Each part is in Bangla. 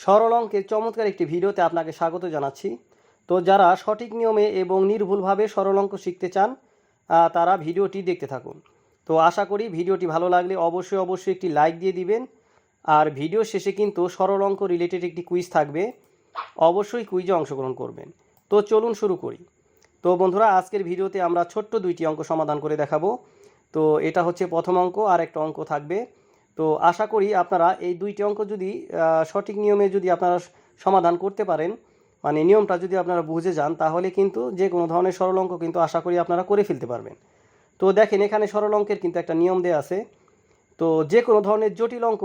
সরল অঙ্কের চমৎকার একটি ভিডিওতে আপনাকে স্বাগত জানাচ্ছি। তো যারা সঠিক নিয়মে এবং নির্ভুলভাবে সরল অঙ্ক শিখতে চান তারা ভিডিওটি দেখতে থাকুন। তো আশা করি ভিডিওটি ভালো লাগলে অবশ্যই অবশ্যই একটি লাইক দিয়ে দিবেন। আর ভিডিও শেষে কিন্তু সরল অঙ্ক রিলেটেড একটি কুইজ থাকবে। অবশ্যই কুইজে অংশগ্রহণ করবেন। তো চলুন শুরু করি। তো বন্ধুরা, আজকের ভিডিওতে আমরা ছোট্ট দুইটি অঙ্ক সমাধান করে দেখাবো। তো এটা হচ্ছে প্রথম অঙ্ক আর একটা অঙ্ক থাকবে। তো আশা করি আপনারা এই দুইটি অঙ্ক যদি সঠিক নিয়মে যদি আপনারা সমাধান করতে পারেন মানে নিয়মটা যদি আপনারা বুঝে যান, তাহলে কিন্তু যে কোনো ধরনের সরল অঙ্ক কিন্তু আশা করি আপনারা করে ফেলতে পারবেন। তো দেখেন এখানে সরল অঙ্কের কিন্তু একটা নিয়ম দেওয়া আছে। তো যে কোনো ধরনের জটিল অঙ্ক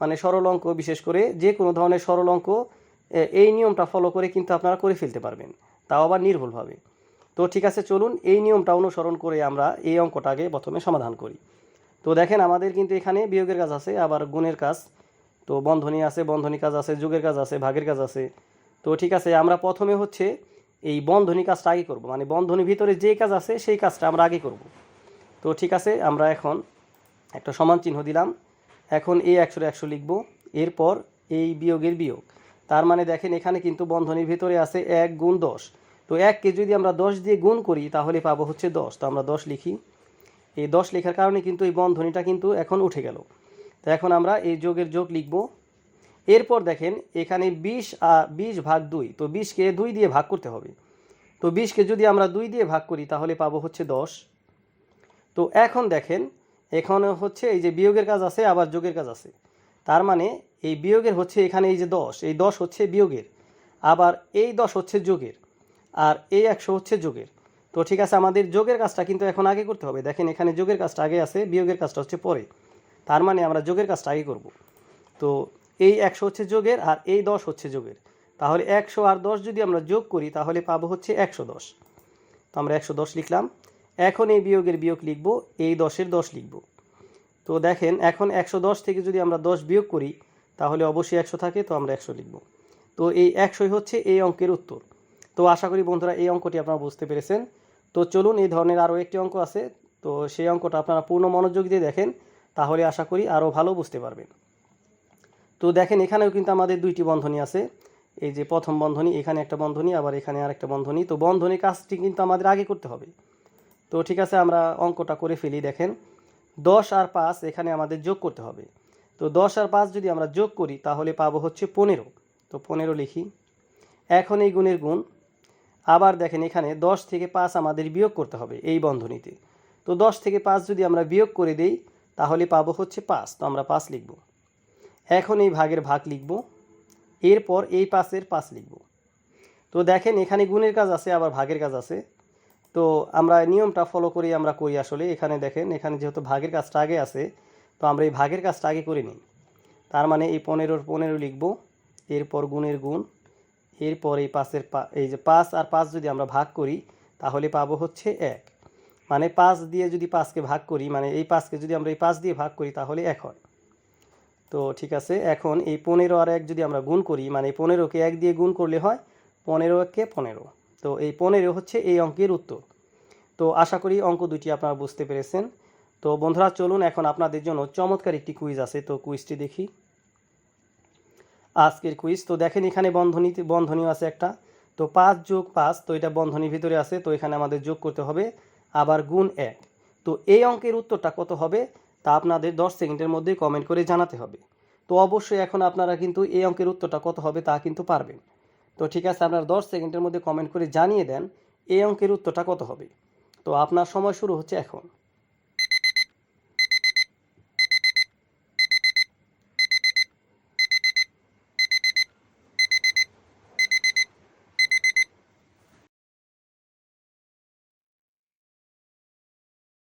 মানে সরল অঙ্ক, বিশেষ করে যে কোনো ধরনের সরল অঙ্ক এই নিয়মটা ফলো করে কিন্তু আপনারা করে ফেলতে পারবেন। তাও আবার নির্ভুলভাবে। তো ঠিক আছে, চলুন এই নিয়মটা অনুসরণ করে আমরা এই অঙ্কটাকে প্রথমে সমাধান করি। তো দেখেন, আমাদের কিন্তু এখানে বিয়োগের কাজ আছে, আবার গুণের কাজ। তো বন্ধনী আছে, বন্ধনী কাজ আছে, যুগের কাজ আছে, ভাগের কাজ আছে। তো ঠিক আছে, আমরা প্রথমে হচ্ছে এই বন্ধনী কাজটা আগে করব। মানে বন্ধনীর ভিতরে যে কাজ আছে, সেই কাজটা আমরা আগে করব। তো ঠিক আছে, আমরা এখন একটা সমান চিহ্ন দিলাম। এখন এই একশোর একশো লিখব। এরপর এই বিয়োগের বিয়োগ। তার মানে দেখেন, এখানে কিন্তু বন্ধনীর ভিতরে আছে এক গুণ দশ। তো এককে যদি আমরা দশ দিয়ে গুণ করি, তাহলে পাবো হচ্ছে দশ। তো আমরা দশ লিখি। এই দশ লেখার কারণে কিন্তু এই বন্ধনীটা কিন্তু এখন উঠে গেল। তো এখন আমরা এই যোগের যোগ লিখব। এরপর দেখেন, এখানে বিশ বিশ ভাগ দুই, তো বিশকে দুই দিয়ে ভাগ করতে হবে। তো বিশকে যদি আমরা দুই দিয়ে ভাগ করি, তাহলে পাবো হচ্ছে দশ। তো এখন দেখেন, এখানে হচ্ছে এই যে বিয়োগের কাজ আছে, আবার যোগের কাজ আছে। তার মানে এই বিয়োগের হচ্ছে এখানে এই যে দশ, এই দশ হচ্ছে বিয়োগের, আবার এই দশ হচ্ছে যোগের, আর এই একশো হচ্ছে যোগের। তো ঠিক আছে, আমাদের যোগের কাজটা কিন্তু এখন আগে করতে হবে। দেখেন এখানে যোগের কাজটা আগে আছে, বিয়োগের কাজটা হচ্ছে পরে। তার মানে আমরা যোগের কাজটা আগে করব। তো এই একশো হচ্ছে যোগের আর এই দশ হচ্ছে যোগের। তাহলে একশো আর দশ যদি আমরা যোগ করি, তাহলে পাবো হচ্ছে একশো দশ। তো আমরা একশো দশ লিখলাম। এখন এই বিয়োগের বিয়োগ লিখব, এই দশের দশ লিখব। তো দেখেন, এখন একশো দশ থেকে যদি আমরা দশ বিয়োগ করি, তাহলে অবশ্যই একশো থাকে, তো আমরা একশো লিখব। তো এই একশোই হচ্ছে এই অঙ্কের উত্তর। তো আশা করি বন্ধুরা এই অঙ্কটি আপনারা বুঝতে পেরেছেন। তো চলুন এই ধরনের আরও একটি অঙ্ক আছে। তো সেই অঙ্কটা আপনারা পূর্ণ মনোযোগ দিয়ে দেখেন, তাহলে আশা করি আরও ভালো বুঝতে পারবেন। তো দেখেন, এখানেও কিন্তু আমাদের দুইটি বন্ধনী আছে। এই যে প্রথম বন্ধনী, এখানে একটা বন্ধনী, আবার এখানে আর একটা বন্ধনী। তো বন্ধনীর কাজটি কিন্তু আমাদের আগে করতে হবে। তো ঠিক আছে, আমরা অঙ্কটা করে ফেলি, দেখেন। দশ আর পাঁচ এখানে আমাদের যোগ করতে হবে। তো দশ আর পাঁচ যদি আমরা যোগ করি, তাহলে পাবো হচ্ছে পনেরো। তো পনেরো লিখি। এখন এই গুণের গুণ আবার দেখেন এখানে দশ থেকে পাঁচ আমাদের বিয়োগ করতে হবে এই বন্ধনীতে। তো দশ থেকে পাঁচ যদি আমরা বিয়োগ করে দেই, তাহলে পাবো হচ্ছে পাঁচ। তো আমরা পাঁচ লিখব। এখন এই ভাগের ভাগ লিখব। এরপর এই পাঁচের পাঁচ লিখব। তো দেখেন এখানে গুণের কাজ আছে, আবার ভাগের কাজ আছে। তো আমরা নিয়মটা ফলো করি আমরা করি আসলে। এখানে দেখেন, এখানে যেহেতু ভাগের কাজটা আগে আছে, তো আমরা এই ভাগের কাজটা আগে করে নিই। তার মানে এই পনেরোর পনেরো লিখব। এরপর গুণের গুণ এরপর এই পাঁচের পা, এই যে পাঁচ আর পাঁচ যদি আমরা ভাগ করি, তাহলে পাবো হচ্ছে এক। মানে পাঁচ দিয়ে যদি পাঁচকে ভাগ করি মানে এই পাঁচকে যদি আমরা এই পাঁচ দিয়ে ভাগ করি, তাহলে এক হয়। তো ঠিক আছে, এখন এই পনেরো আর এক যদি আমরা গুণ করি মানে পনেরোকে এক দিয়ে গুণ করলে হয় পনেরো একে পনেরো। তো এই পনেরো হচ্ছে এই অঙ্কের উত্তর। তো আশা করি অঙ্ক দুটি আপনারা বুঝতে পেরেছেন। তো বন্ধুরা, চলুন এখন আপনাদের জন্য চমৎকার একটি কুইজ আছে, তো কুইজটি দেখি। আজকের কুইজ তো দেখেন এখানে বন্ধনীতে বন্ধনীও আছে একটা। তো পাঁচ যোগ পাঁচ, তো এটা বন্ধনীর ভিতরে আছে, তো এখানে আমাদের যোগ করতে হবে আবার গুণ এক। তো এই অঙ্কের উত্তরটা কত হবে? তা আপনাদের দশ সেকেন্ডের মধ্যে কমেন্ট করে জানাতে হবে। তো অবশ্যই এখন আপনারা কিন্তু এই অঙ্কের উত্তরটা কত হবে তা কিন্তু পারবেন। তো ঠিক আছে, আপনারা দশ সেকেন্ডের মধ্যে কমেন্ট করে জানিয়ে দেন এই অঙ্কের উত্তরটা কত হবে। তো আপনার সময় শুরু হচ্ছে এখন।